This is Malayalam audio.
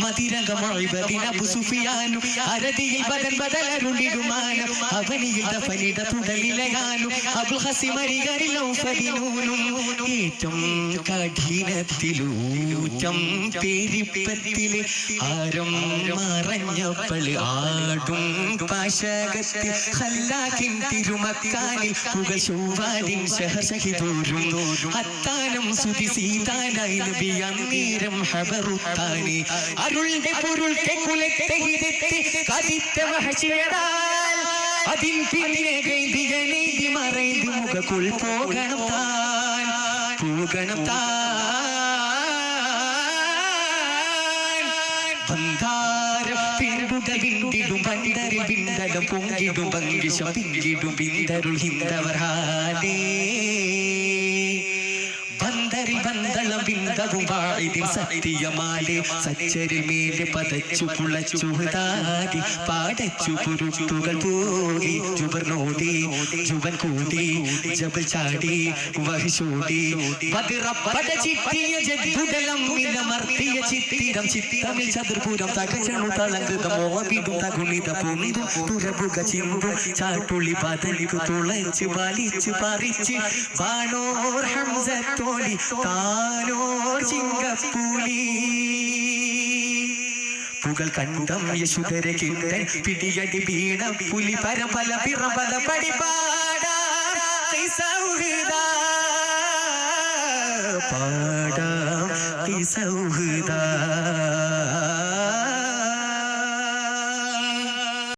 മതിരകമൊഴിബദിന സുഫിയാനും അരതിയിൽ ബദൻ അബുൽ ഹസിമരികരിൽ ഔഫദിനൂനും ഏറ്റം കഠിനത്തിലൂറ്റം പെരിപ്പത്തിലെ ആരം മറഞ്ഞപ്പോൾ ആടും പാശകത്തിൽ ഹല്ലാക്കിൻ തിരുമക്കാനിൽ പുകൾ ശോഭാലിൻ ശഹസഹിതോരും അത്താനം സുതി സീതാനായി നബി അന്നേരം ഹബറുത്താനെ. അരുളിന്റെ പൊരുൾ കുലത്തെ ഹിതത്തെ കതിത്ത വഹശിയടാൽ അതിൻ പിന്നെ മറൈതി മുഖക്കുൾ പോകണം പോകണം താൻ. ബന്ധാരം പിൻപുകൾ വിണ്ടിടും പണ്ടരിൽ വിണ്ടലം പൊങ്കിടും പങ്കിശം പിങ്കിടും പിന്തരുൾ ഹിന്ദവർ ഹാലേ വാഴിതിൽ സത്യമാലെ സച്ചരിൽ മേലെ പതച്ചു പുളച്ചു താടി പാടച്ചു പുരുട്ടുകൾ പോയി ജുബർനോടി ജുബൻ കൂടി ജബൽ ചാടി വഹിച്ചോടി ബദിറപ്പട ചിത്തിയ ജദ്ദുടലം മിലമർത്തിയ ചിത്തിരം ചിത്തിരമിൽ ചതുർപുരം തകച്ചണു തളങ്കൃത മോവിടും തകുണിത പൊന്തു തുറബുക ചിമ്പു ചാട്ടുളി ബദലിക്കു തുളച്ച് വലിച്ചു പറിച്ച് ബാണോർ ഹംസത്തോളി താനോർ ചിങ്കപ്പുലി പുകൾ കണ്ടം യശുധര കിണ്ടൻ പിടിയടി വീണ പുലി പരപല പിറപല പടിപാടാ. സൗഹൃദ. പാടാം സൗഹൃദ.